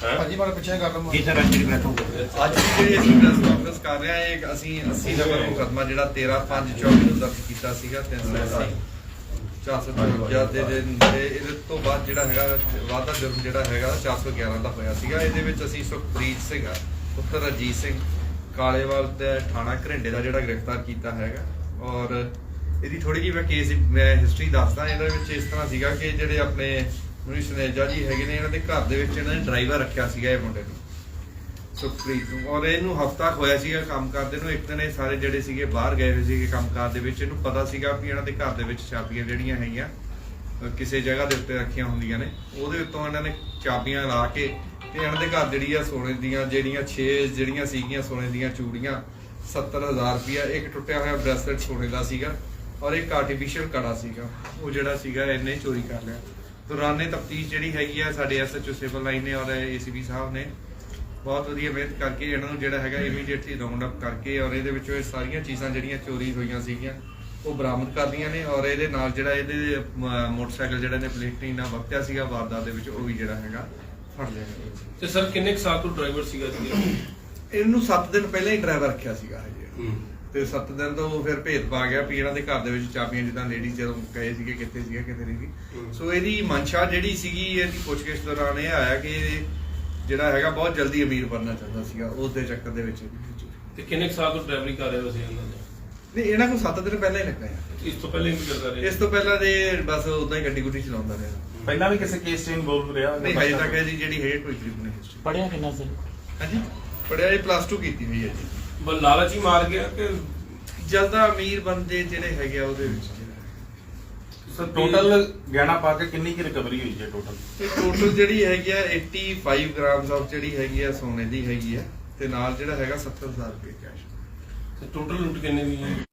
ਭਾਜੀ ਮਾਰੇ ਪਿੱਛੇ ਕਰ ਲਵਾਂ ਜੀ ਸਰ ਅੱਜ ਦੀ ਬੈਠੋ ਅੱਜ ਦੀ ਜਿਹੜੀ ਅਸੀਂ ਪ੍ਰੈਸ ਕਾਨਫਰੰਸ ਕਰ ਰਹੇ ਹਾਂ ਇਹ ਅਸੀਂ 80 ਨੰਬਰ ਮੁਕੱਦਮਾ ਜਿਹੜਾ 13 5 24 ਨੂੰ ਦਰਜ ਕੀਤਾ ਸੀਗਾ 380 454 ਦੇ ਦਿਨ ਤੇ ਇਹਦੇ ਤੋਂ ਬਾਅਦ ਜਿਹੜਾ ਹੈਗਾ ਵਾਧਾ ਜੁਰਮ ਜਿਹੜਾ ਹੈਗਾ 411 ਦਾ ਹੋਇਆ ਸੀਗਾ। ਇਹਦੇ ਵਿੱਚ ਅਸੀਂ ਸੁਖਪ੍ਰੀਤ ਸਿੰਘ ਪੁੱਤਰ ਅਜੀਤ ਸਿੰਘ ਕਾਲੇਵਾਲ ਤੇ ਥਾਣਾ ਘਰਿੰਡੇ ਦਾ ਜਿਹੜਾ ਗ੍ਰਿਫਤਾਰ ਕੀਤਾ ਹੈਗਾ। ਔਰ ਇਹਦੀ ਥੋੜੀ ਜਿਹੀ ਮੈਂ ਕੇਸ ਮੈਂ ਹਿਸਟਰੀ ਦੱਸਦਾ ਇਹਦੇ ਵਿੱਚ ਇਸ ਤਰ੍ਹਾਂ ਸੀਗਾ ਕਿ ਜਿਹੜੇ ਆਪਣੇ ਮੁਨੀ ਸਨੇਜਾ ਜੀ ਹੈਗੇ ਨੇ, ਇਹਨਾਂ ਦੇ ਘਰ ਦੇ ਵਿੱਚ ਇਹਨਾਂ ਨੇ ਡਰਾਈਵਰ ਰੱਖਿਆ ਸੀਗਾ ਇਹ ਮੁੰਡੇ ਨੂੰ। ਸੁਖਪ੍ਰੀਤ ਨੂੰ, ਔਰ ਇਹਨੂੰ ਹਫਤਾ ਹੋਇਆ ਸੀਗਾ ਕੰਮ ਕਰਦੇ ਨੂੰ, ਇੱਕ ਦਿਨ ਇਹ ਸਾਰੇ ਜਿਹੜੇ ਸੀਗੇ ਬਾਹਰ ਗਏ ਹੋਏ ਸੀਗੇ ਕੰਮਕਾਰ ਦੇ ਵਿੱਚ, ਇਹਨੂੰ ਪਤਾ ਸੀਗਾ ਵੀ ਇਹਨਾਂ ਦੇ ਘਰ ਦੇ ਵਿੱਚ ਚਾਬੀਆਂ ਜਿਹੜੀਆਂ ਹੈਗੀਆਂ ਕਿਸੇ ਜਗ੍ਹਾ ਦੇ ਉੱਤੇ ਰੱਖੀਆਂ ਹੁੰਦੀਆਂ ਨੇ। ਉਹਦੇ ਉੱਤੋਂ ਇਹਨਾਂ ਨੇ ਚਾਬੀਆਂ ਲਾ ਕੇ ਤੇ ਇਹਨਾਂ ਦੇ ਘਰ ਜਿਹੜੀ ਆ ਸੋਨੇ ਦੀਆਂ, ਜਿਹੜੀਆਂ 6 ਜਿਹੜੀਆਂ ਸੀਗੀਆਂ, ਸੋਨੇ ਦੀਆਂ ਚੂੜੀਆਂ 70000 ਰੁਪਇਆ, ਇੱਕ ਟੁੱਟਿਆ ਹੋਇਆ ਬ੍ਰੈਸਲੇਟ ਸੋਨੇ ਦਾ ਸੀਗਾ, ਔਰ ਇੱਕ ਆਰਟੀਫੀਸ਼ੀਅਲ ਕੜਾ ਸੀਗਾ। ਉਹ ਜਿਹੜਾ ਸੀਗਾ ਇਹਨੇ ਚੋਰੀ ਕਰ ਲਿਆ। ਦੌਰਾਨੇ ਤਫਤੀਸ਼ ਜਿਹੜੀ ਹੈਗੀ ਆ ਸਾਡੇ ਐਸਐਚਓ ਸਿਵਲ ਲਾਈਨ ਨੇ ਔਰ ਏਸੀਬੀ ਸਾਹਿਬ ਨੇ ਬਹੁਤ ਵਧੀਆ ਮਿਹਨਤ ਕਰਕੇ ਇਹਨਾਂ ਨੂੰ ਜਿਹੜਾ ਹੈਗਾ ਇਮੀਡੀਏਟਲੀ ਰਾਉਂਡ ਅਪ ਕਰਕੇ ਔਰ ਇਹਦੇ ਵਿੱਚੋਂ ਇਹ ਸਾਰੀਆਂ ਚੀਜ਼ਾਂ ਜਿਹੜੀਆਂ ਚੋਰੀ ਹੋਈਆਂ ਸੀਗੀਆਂ ਉਹ ਬਰਾਮਦ ਕਰਦੀਆਂ ਨੇ ਔਰ ਇਹਦੇ ਨਾਲ ਜਿਹੜਾ ਇਹਦੇ ਮੋਟਰਸਾਈਕਲ ਜਿਹੜਾ ਨੇ ਪਲੇਟਿੰਗ ਨਾਲ ਵਰਤਿਆ ਸੀਗਾ ਵਾਰਦਾਤ ਦੇ ਵਿੱਚ ਉਹ ਵੀ ਜਿਹੜਾ ਹੈਗਾ ਫੜ ਲਿਆ ਗਿਆ। ਤੇ ਸਰ ਕਿੰਨੇ ਸਾਲ ਤੋਂ ਡਰਾਈਵਰ ਸੀਗਾ ਜੀ? ਇਹਨੂੰ 7 ਦਿਨ ਪਹਿਲਾਂ ਹੀ ਡਰਾਈਵਰ ਰੱਖਿਆ ਸੀਗਾ ਹਜੇ ਤੇ 7 ਦਿਨ ਤੋਂ ਫਿਰ ਭੇਦ ਪਾ ਗਿਆ ਵੀ ਇਹਨਾਂ ਦੇ ਘਰ ਦੇ ਵਿੱਚ ਚਾਬੀਆਂ ਜਿੱਦਾਂ ਲੇਡੀਜ਼ ਜਦੋਂ ਗਏ ਸੀਗੇ ਕਿੱਥੇ ਸੀਗੇ ਕਿੱਥੇ ਨਹੀਂ ਸੀ। ਸੋ ਇਹਦੀ ਮਨਸ਼ਾ ਜਿਹੜੀ ਸੀਗੀ ਇਹਦੀ ਪੁੱਛਗਿੱਛ ਦੌਰਾਨ ਇਹ ਆਇਆ ਕਿ ਜਿਹੜਾ ਹੈਗਾ ਬਹੁਤ ਜਲਦੀ ਅਮੀਰ ਬਣਨਾ ਚਾਹੁੰਦਾ ਸੀਗਾ ਉਸ ਦੇ ਚੱਕਰ ਦੇ ਵਿੱਚ। ਤੇ ਕਿੰਨੇ ਕੁ ਸਾਲ ਤੋਂ ਡਰਾਈਵਰੀ ਕਰ ਰਹੇ ਹੋ ਸੀ ਇਹਨਾਂ ਦੇ ਨਹੀਂ ਇਹਨਾਂ ਕੋਲ 7 ਦਿਨ ਪਹਿਲਾਂ ਹੀ ਲੱਗਾ ਇਸ ਤੋਂ ਪਹਿਲੇ ਵੀ ਕਰਦਾ ਰਹੇ ਇਸ ਤੋਂ ਪਹਿਲਾਂ ਦੇ ਬਸ ਉਦਾਂ ਹੀ ਗੱਡੀ ਗੁੱਡੀ ਚਲਾਉਂਦਾ ਰਿਹਾ। ਪਹਿਲਾਂ ਵੀ ਕਿਸੇ ਕੇਸ 'ਚ ਇਨਵੋਲਵ ਰਿਹਾ? ਨਹੀਂ ਹਜੇ ਤੱਕ ਇਹਦੀ ਜਿਹੜੀ ਹੈ ਕੋਈ ਨਹੀਂ ਹਿਸਟਰੀ ਪੜਿਆ ਕਿੰਨਾ ਸਰ ਹਾਂਜੀ ਪੜਿਆ ਇਹ ਪਲੱਸ 2 ਕੀਤੀ ਹੋਈ ਹੈ ਜੀ। ਬਸ ਲਾਲਚ ਹੀ ਮਾਰ ਗਿਆ ਕਿ ਜਲਦਾ ਅਮੀਰ ਬੰਦੇ ਜਿਹੜੇ ਹੈਗੇ ਆ ਉਹਦੇ ਵਿੱਚ ਜਿਹੜਾ। ਸਰ ਟੋਟਲ ਗਹਿਣਾ ਪਾ ਕੇ ਕਿੰਨੀ ਕੀ ਰਿਕਵਰੀ ਹੋਈ ਹੈ ਟੋਟਲ ਤੇ ਟੋਟਲ ਜਿਹੜੀ ਹੈਗੀ ਆ 85 ਗ੍ਰਾਮਸ ਆਫ ਜਿਹੜੀ ਹੈਗੀ ਆ ਸੋਨੇ ਦੀ ਹੈਗੀ ਆ ਤੇ ਨਾਲ ਜਿਹੜਾ ਹੈਗਾ 70000 ਰੁਪਏ ਕੈਸ਼ ਟੋਟਲ ਲੁੱਟ ਕਿੰਨੇ ਦੀ ਹੈ?